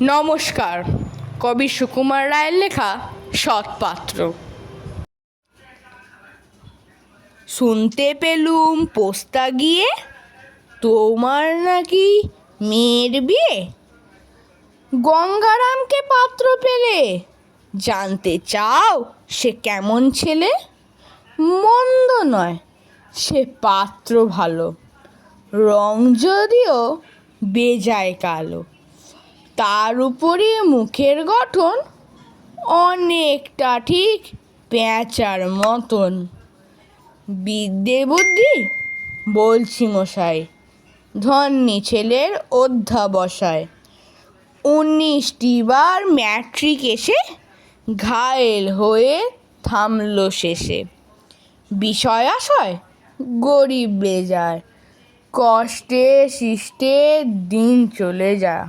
নমস্কার, কবি সুকুমার রায়ের লেখা সৎপাত্র। শুনতে পেলুম পোস্তা গিয়ে, তোমার নাকি মেয়ের বিয়ে? গঙ্গারামকে পাত্র পেলে, জানতে চাও সে কেমন ছেলে? মন্দ নয়, সে পাত্র ভালো, রং যদিও বেজায় কালো। তার উপরে মুখের গঠন অনেকটা ঠিক পেঁচার মতন। বিদ্যে বুদ্ধি, বলছি মশাই, ধন্যী ছেলের অধ্যাবসায়। উনিশটি বার ম্যাট্রিক এসে ঘায়েল হয়ে থামলো শেষে। বিষয় আশয় গরিব বেজায় কষ্টে সৃষ্টে দিন চলে যায়।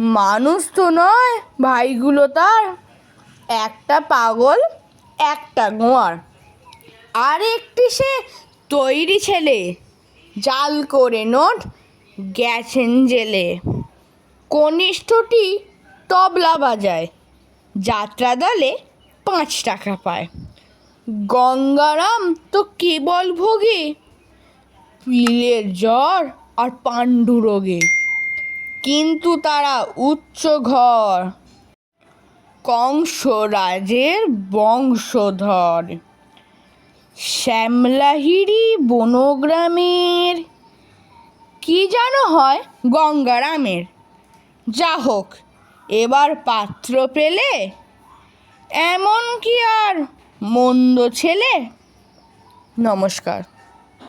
মানুষ তো নয়, ভাইগুলো তার। একটা পাগল, একটা গোয়ার। আর একটি সে তৈরি ছেলে, জাল করে নোট গেছেন জেলে। কনিষ্ঠটি তবলা বাজায় যাত্রা দলে পাঁচ টাকা পায়। গঙ্গারাম তো কেবল ভোগে, পিলের জ্বর আর পাণ্ডু রোগে কিন্তু তারা উচ্চ ঘর। কংসরাজের বংশধর। শ্যামলাহিরি বনগ্রামের। কি যেন হয় গঙ্গারামের? যা হোক, এবার পাত্র পেলে? এমন কি আর মন্দ ছেলে? নমস্কার।